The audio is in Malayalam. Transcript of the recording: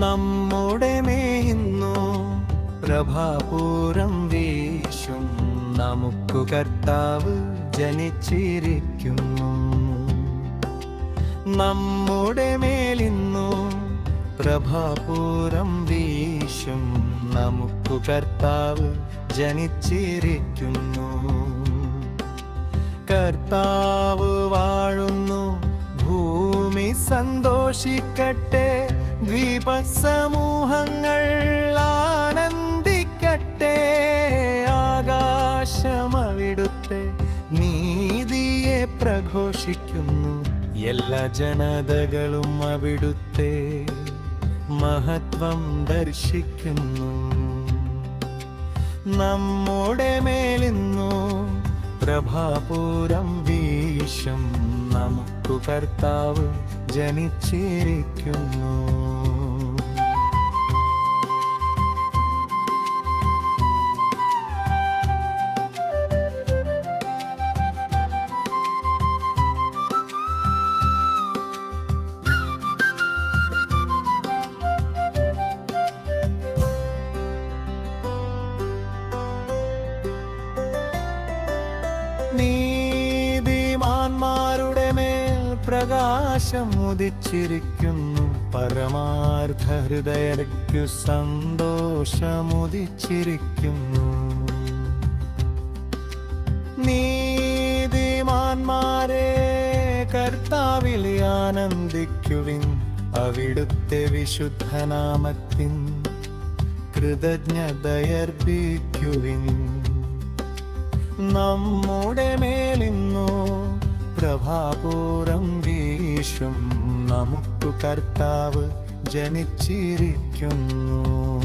നമ്മുടെ മേയുന്നു. പ്രഭാപൂരം വീശും. നമുക്കു കർത്താവ് ജനിച്ചിരിക്കുന്നു. നമ്മുടെ മേലിന്നു പ്രഭാപൂരം വീശും. നമുക്കു കർത്താവ് ജനിച്ചിരിക്കുന്നു. കർത്താവ് വാഴുന്നു. ഭൂമി സന്തോഷിക്കട്ടെ. ദ്വീപസമൂഹങ്ങൾ ആനന്ദിക്കട്ടെ ആകാശമവിടുത്തെ നീതിയെ പ്രഘോഷിക്കുന്നു എല്ലാ ജനതകളും അവിടുത്തെ മഹത്വം ദർശിക്കുന്നു. നമ്മുടെ മേലിന്നു പ്രഭാപൂരം വീശും നമുക്കു കർത്താവ് ജനിച്ചിരിക്കുന്നു. നീതിമാന്മാരുടെ മേൽ പ്രകാശം ഉദിച്ചിരിക്കുന്നു. പരമാർത്ഥ ഹൃദയർക്കു സന്തോഷമുദിച്ചിരിക്കുന്നു. നീതിമാന്മാരെ കർത്താവിൽ ആനന്ദിക്കുവിൻ. അവിടുത്തെ വിശുദ്ധനാമത്തിൻ കൃതജ്ഞതയർപ്പിക്കുവിൻ. നമ്മുടെ മേലിന്നു പ്രഭാപൂരം വീശും. നമുക്കു കർത്താവ് ജനിച്ചിരിക്കുന്നു.